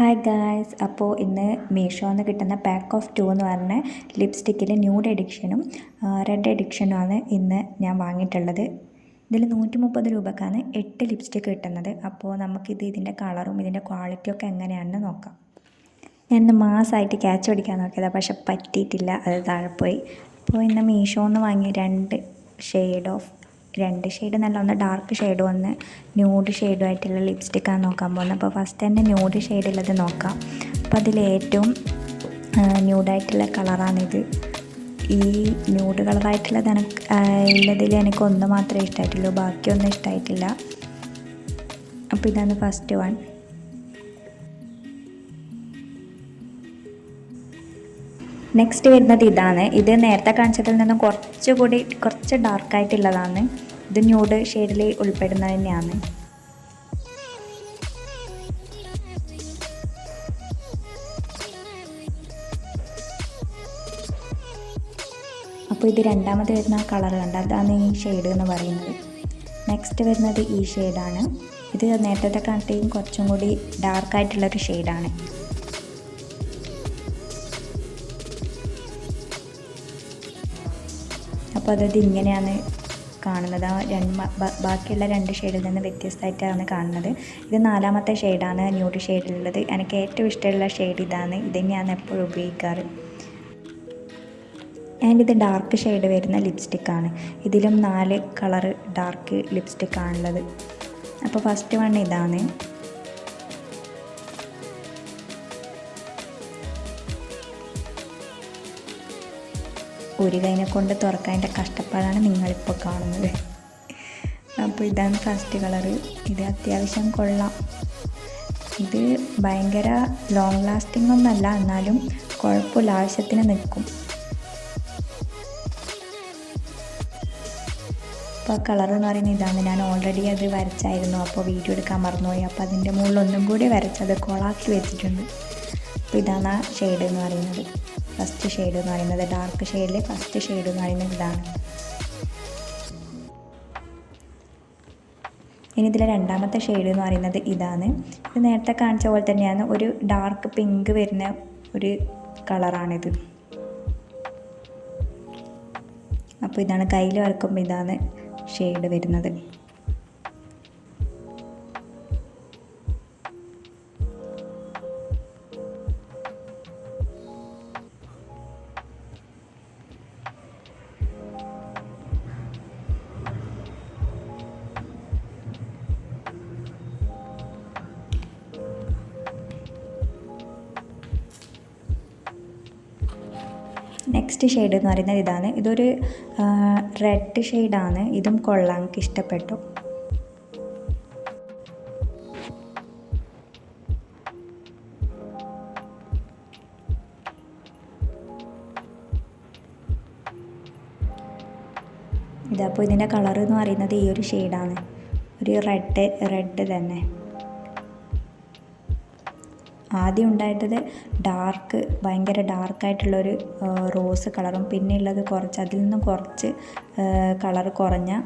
Hi guys അപ്പോൾ ഇന്ന് മീഷോന്ന് കിട്ടുന്ന പാക്ക് ഓഫ് ടു എന്ന് പറഞ്ഞ ലിപ്സ്റ്റിക്കിൽ ന്യൂഡ് എഡിക്ഷനും റെഡ് എഡിക്ഷനുമാണ് ഇന്ന് ഞാൻ വാങ്ങിയിട്ടുള്ളത്. ഇതിൽ നൂറ്റി മുപ്പത് രൂപക്കാണ് എട്ട് ലിപ്സ്റ്റിക്ക് കിട്ടുന്നത്. അപ്പോൾ നമുക്കിത് ഇതിന്റെ കളറും ഇതിന്റെ ക്വാളിറ്റിയൊക്കെ എങ്ങനെയാണെന്ന് നോക്കാം. ഞാൻ ഇന്ന് മാസമായിട്ട് ക്യാച്ച് പിടിക്കാൻ നോക്കിയതാണ് പക്ഷെ പറ്റിയിട്ടില്ല അത് താഴെപ്പോയി. പോയി അപ്പോൾ ഇന്ന് മീഷോന്ന് വാങ്ങിയ രണ്ട് ഷെയ്ഡ് ഓഫ് രണ്ട് ഷെയ്ഡ് നല്ല ഒന്ന് ഡാർക്ക് ഷെയ്ഡും ഒന്ന് ന്യൂഡ് ഷെയ്ഡും ആയിട്ടുള്ള ലിപ്സ്റ്റിക്കാണ് നോക്കാൻ പോകുന്നത്. അപ്പോൾ ഫസ്റ്റ് തന്നെ ന്യൂഡ് ഷെയ്ഡുള്ളത് നോക്കാം. അപ്പോൾ അതിൽ ഏറ്റവും ന്യൂഡായിട്ടുള്ള കളറാണിത് ഈ ന്യൂഡ് കളറായിട്ടുള്ളത് എനിക്ക് ഉള്ളതിൽ എനിക്ക് ഒന്ന് മാത്രമേ ഇഷ്ടമായിട്ടുള്ളൂ ബാക്കിയൊന്നും ഇഷ്ടമായിട്ടില്ല അപ്പോൾ ഇതാണ് ഫസ്റ്റ് വൺ നെക്സ്റ്റ് വരുന്നത് ഇതാണ്. ഇത് നേരത്തെ കാണിച്ചതിൽ നിന്നും കുറച്ചുകൂടി കുറച്ച് ഡാർക്കായിട്ടുള്ളതാണ് ഇത് ന്യൂഡ് ഷെയ്ഡിൽ ഉൾപ്പെടുന്നത് തന്നെയാണ്. അപ്പോൾ ഇത് രണ്ടാമത് വരുന്ന കളർ കണ്ട അതാണ് ഈ ഷെയ്ഡ് എന്ന് പറയുന്നത്. നെക്സ്റ്റ് വരുന്നത് ഈ ഷെയ്ഡാണ് ഇത് നേരത്തെ കാട്ടിയും കുറച്ചും കൂടി ഡാർക്കായിട്ടുള്ളൊരു ഷെയ്ഡാണ് അപ്പോൾ അതത് ഇങ്ങനെയാണ് കാണുന്നത്. ആ ബാക്കിയുള്ള രണ്ട് ഷെയ്ഡിൽ നിന്ന് വ്യത്യസ്തമായിട്ടാണ് കാണുന്നത്. ഇത് നാലാമത്തെ ഷെയ്ഡാണ് ന്യൂഡ് ഷെയ്ഡിലുള്ളത് എനിക്ക് ഏറ്റവും ഇഷ്ടമുള്ള ഷെയ്ഡ് ഇതാണ്. ഇത് തന്നെയാണ് എപ്പോഴും ഉപയോഗിക്കാറ്. ആൻഡ് ഇത് ഡാർക്ക് ഷെയ്ഡ് വരുന്ന ലിപ്സ്റ്റിക്കാണ് ഇതിലും നാല് കളറ് ഡാർക്ക് ലിപ്സ്റ്റിക്കാണുള്ളത് അപ്പോൾ ഫസ്റ്റ് വൺ ഇതാണ്. ഒരു കൈനെ കൊണ്ട് തുറക്കാന്റെ കഷ്ടപ്പാടാണ് നിങ്ങളിപ്പോൾ കാണുന്നത്. അപ്പോൾ ഇതാണ് ഫസ്റ്റ് കളറ് ഇത് അത്യാവശ്യം കൊള്ളാം. ഇത് ഭയങ്കര ലോങ് ലാസ്റ്റിംഗ് ഒന്നല്ല എന്നാലും കുഴപ്പമില്ല ആവശ്യത്തിന് നിൽക്കും. അപ്പോൾ കളർ എന്ന് പറയുന്നത് ഇതാണ്. ഞാൻ ഓൾറെഡി അത് വരച്ചായിരുന്നു. അപ്പോൾ വീഡിയോ എടുക്കാൻ മറന്നുപോയി. അപ്പോൾ അതിന്റെ മുകളിൽ ഒന്നും കൂടി വരച്ചത് കൊളാക്കി വെച്ചിട്ടുണ്ട്. അപ്പോൾ ഇതാണ് ആ ഷെയ്ഡ് എന്ന് പറയുന്നത്. ഫസ്റ്റ് ഷെയ്ഡ് എന്ന് പറയുന്നത് ഡാർക്ക് ഷെയ്ഡിലെ ഫസ്റ്റ് ഷെയ്ഡ് എന്ന് പറയുന്നത് ഇതാണ്. ഇനി ഇതിലെ രണ്ടാമത്തെ ഷെയ്ഡ് എന്ന് പറയുന്നത് ഇതാണ്. ഇത് നേരത്തെ കാണിച്ച പോലെ തന്നെയാണ് ഒരു ഡാർക്ക് പിങ്ക് വരുന്ന ഒരു കളറാണിത് അപ്പോൾ ഇതാണ് കയ്യിൽ വരക്കുമ്പോൾ ഇതാണ് ഷെയ്ഡ് വരുന്നത്. നെക്സ്റ്റ് ഷെയ്ഡ് എന്ന് പറയുന്നത് ഇതാണ്. ഇതൊരു റെഡ് ഷെയ്ഡാണ്. ഇതും കൊള്ളാം. എനിക്ക് ഇഷ്ടപ്പെട്ടു. ഇതപ്പോൾ ഇതിന്റെ കളർ എന്ന് പറയുന്നത് ഈ ഒരു ഷെയ്ഡാണ്. ഒരു റെഡ് റെഡ് തന്നെ. ആദ്യം ഉണ്ടായിട്ടത് ഡാർക്ക് ഭയങ്കര ഡാർക്കായിട്ടുള്ളൊരു റോസ് കളറും പിന്നെ ഉള്ളത് കുറച്ച് അതിൽ നിന്നും കുറച്ച് കളർ കുറഞ്ഞ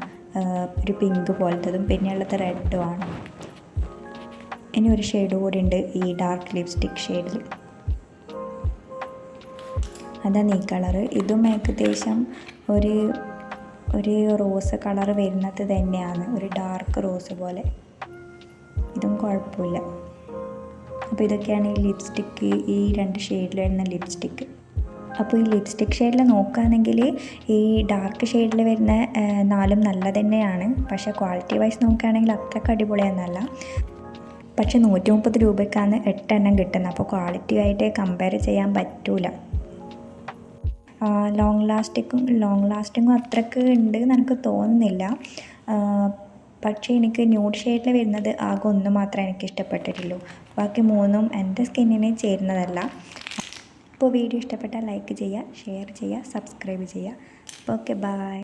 ഒരു പിങ്ക് പോലത്തതും പിന്നെ ഉള്ളത് ആണ്. ഇനി ഒരു ഷെയ്ഡ് കൂടി ഉണ്ട് ഈ ഡാർക്ക് ലിപ്സ്റ്റിക് ഷെയ്ഡിൽ. അതാണ് ഈ കളർ ഇതും ഏകദേശം ഒരു ഒരു റോസ് കളർ വരുന്നത് തന്നെയാണ്. ഒരു ഡാർക്ക് റോസ് പോലെ. ഇതും കുഴപ്പമില്ല. അപ്പോൾ ഇതൊക്കെയാണ് ഈ ലിപ്സ്റ്റിക്ക് ഈ രണ്ട് ഷെയ്ഡിൽ വരുന്ന ലിപ്സ്റ്റിക്ക് അപ്പോൾ ഈ ലിപ്സ്റ്റിക് ഷെയ്ഡിൽ നോക്കുകയാണെങ്കിൽ ഈ ഡാർക്ക് ഷെയ്ഡിൽ വരുന്ന നാലും നല്ല തന്നെയാണ്. പക്ഷേ ക്വാളിറ്റി വൈസ് നോക്കുകയാണെങ്കിൽ അത്രയ്ക്ക് അടിപൊളിയൊന്നല്ല പക്ഷേ നൂറ്റി മുപ്പത് രൂപയ്ക്കാണ് എട്ടെണ്ണം കിട്ടുന്നത്. അപ്പോൾ ക്വാളിറ്റി ആയിട്ട് കമ്പയർ ചെയ്യാൻ പറ്റൂല. ലോങ് ലാസ്റ്റിക്കും ലോങ് ലാസ്റ്റിങ്ങും അത്രയ്ക്ക് ഉണ്ട് എന്ന് എനിക്ക് തോന്നുന്നില്ല. പക്ഷേ എനിക്ക് ന്യൂഡ് ഷെയ്ഡിൽ വരുന്നത് ആകെ ഒന്ന് മാത്രമേ എനിക്ക് ഇഷ്ടപ്പെട്ടിട്ടുള്ളൂ. ബാക്കി മൂന്നും എന്റെ സ്കിന്നിന് ചേരുന്നതല്ല. അപ്പോൾ വീഡിയോ ഇഷ്ടപ്പെട്ടാൽ ലൈക്ക് ചെയ്യുക ഷെയർ ചെയ്യുക സബ്സ്ക്രൈബ് ചെയ്യുക. Okay bye